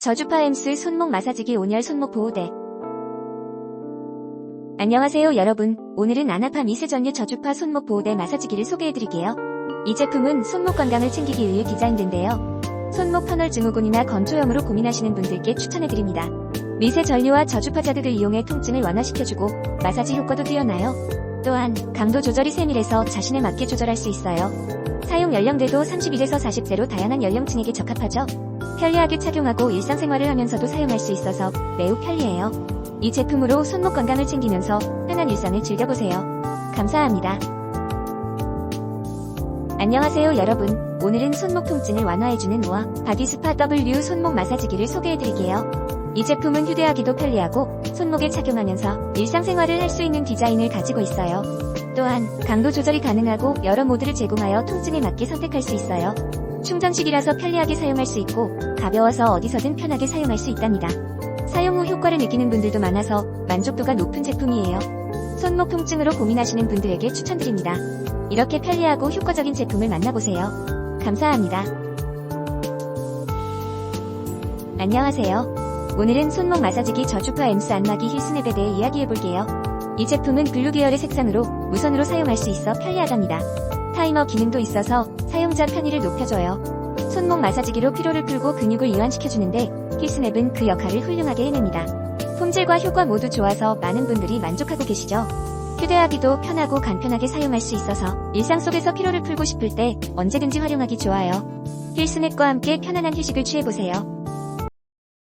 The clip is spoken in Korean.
저주파 엠스 손목 마사지기 온열 손목 보호대. 안녕하세요 여러분. 오늘은 아나파 미세전류 저주파 손목 보호대 마사지기를 소개해드릴게요. 이 제품은 손목 건강을 챙기기 위해 디자인된데요. 손목 터널 증후군이나 건조염으로 고민하시는 분들께 추천해드립니다. 미세 전류와 저주파 자극을 이용해 통증을 완화시켜주고 마사지 효과도 뛰어나요. 또한 강도 조절이 세밀해서 자신에 맞게 조절할 수 있어요. 사용 연령대도 31에서 40세로 다양한 연령층에게 적합하죠 편리하게 착용하고 일상생활을 하면서도 사용할 수 있어서 매우 편리해요. 이 제품으로 손목 건강을 챙기면서 편한 일상을 즐겨보세요. 감사합니다. 안녕하세요 여러분. 오늘은 손목 통증을 완화해주는 우아 바디스파 W 손목 마사지기를 소개해드릴게요. 이 제품은 휴대하기도 편리하고 손목에 착용하면서 일상생활을 할 수 있는 디자인을 가지고 있어요. 또한 강도 조절이 가능하고 여러 모드를 제공하여 통증에 맞게 선택할 수 있어요. 충전식이라서 편리하게 사용할 수 있고 가벼워서 어디서든 편하게 사용할 수 있답니다. 사용 후 효과를 느끼는 분들도 많아서 만족도가 높은 제품이에요. 손목 통증으로 고민하시는 분들에게 추천드립니다. 이렇게 편리하고 효과적인 제품을 만나보세요. 감사합니다. 안녕하세요. 오늘은 손목 마사지기 저주파 엠스 안마기 힐스냅에 대해 이야기해볼게요. 이 제품은 블루 계열의 색상으로 무선으로 사용할 수 있어 편리하답니다. 타이머 기능도 있어서 사용자 편의를 높여줘요. 손목 마사지기로 피로를 풀고 근육을 이완시켜주는데 힐스냅은 그 역할을 훌륭하게 해냅니다. 품질과 효과 모두 좋아서 많은 분들이 만족하고 계시죠. 휴대하기도 편하고 간편하게 사용할 수 있어서 일상 속에서 피로를 풀고 싶을 때 언제든지 활용하기 좋아요. 힐스냅과 함께 편안한 휴식을 취해보세요.